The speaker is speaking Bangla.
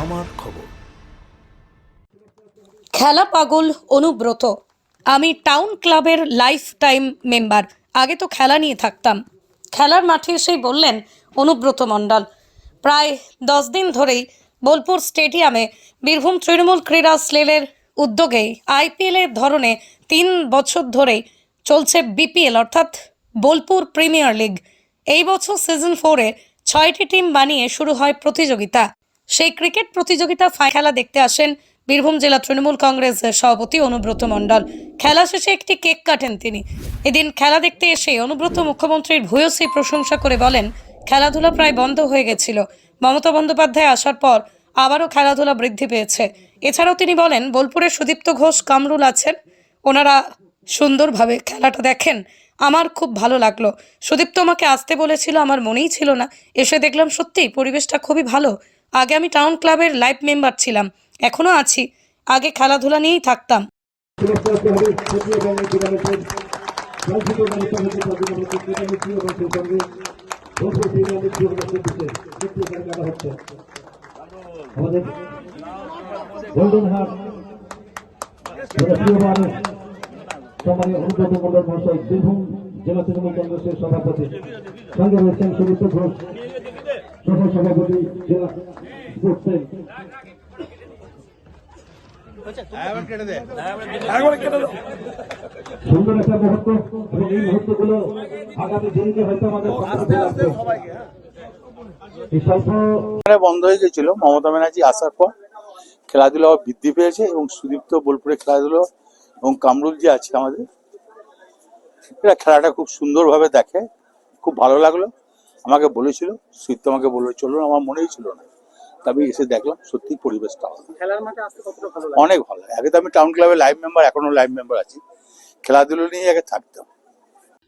আমার খবর। খেলা পাগল, অনুব্রত। আমি টাউন ক্লাবের লাইফ টাইম মেম্বার। আগে তো খেলা নিয়ে থাকতাম। খেলার মাঠে এসেই বললেন অনুব্রত মণ্ডল। প্রায় দশ দিন ধরেই বোলপুর স্টেডিয়ামে বীরভূম তৃণমূল ক্রীড়া স্লেলের উদ্যোগে আইপিএলের ধরনে তিন বছর ধরেই চলছে বিপিএল, অর্থাৎ বোলপুর প্রিমিয়ার লিগ। এই বছর সিজন ফোরে ছয়টি টিম বানিয়ে শুরু হয় প্রতিযোগিতা। সেই ক্রিকেট প্রতিযোগিতা খেলা দেখতে আসেন বীরভূম জেলা তৃণমূল কংগ্রেসের সভাপতি অনুব্রত মণ্ডল। খেলা শেষে একটি কেক কাটেন তিনি। এদিন খেলা দেখতে এসে অনুব্রত মুখ্যমন্ত্রীর ভূয়সী প্রশংসা করে বলেন, খেলাধুলা প্রায় বন্ধ হয়ে গেছিল। মমতা বন্দ্যোপাধ্যায় আসার পর আবারও খেলাধুলা বৃদ্ধি পেয়েছে। এছাড়াও তিনি বলেন বোলপুরের সুদীপ্ত ঘোষ, কামরুল আছেন। ওনারা সুন্দরভাবে খেলাটা দেখেন। আমার খুব ভালো লাগল। সুদীপ্ত আমাকে আসতে বলেছিল, আমার মনেই ছিল না। এসে দেখলাম সত্যি পরিবেশটা খুবই ভালো। আগে আমি টাউন ক্লাবের লাইভ মেম্বার ছিলাম এখনও আছি। আগে খেলাধুলা নিয়েই থাকতাম। সভাপতি সঙ্গে রয়েছেন সুদীপ্ত ঘোষ সহ সভাপতি সুন্দর একটা মুহূর্ত এবং এই মুহূর্তগুলো আগামী দিনকে হয়তো আমাদের। এই স্বল্প বন্ধ হয়ে গেছিল মমতা ব্যানার্জি আসার পর খেলাধুলা আবার বৃদ্ধি পেয়েছে এবং সুদীপ্ত বোলপুরে খেলাধুলো এবং কামরুল যে আছে আমাদের এরা খেলাটা খুব সুন্দরভাবে দেখে খুব ভালো লাগল। আমাকে বলেছিল তো আমাকে বলে চলো আমার মনেই ছিল না। তবে এসে দেখলাম সত্যি পরিবেশটা অনেক ভালো আগে তো আমি টাউন ক্লাবে লাইভ মেম্বার এখনও লাইভ মেম্বার আছি। খেলাধুলো নিয়ে আগে থাকতাম।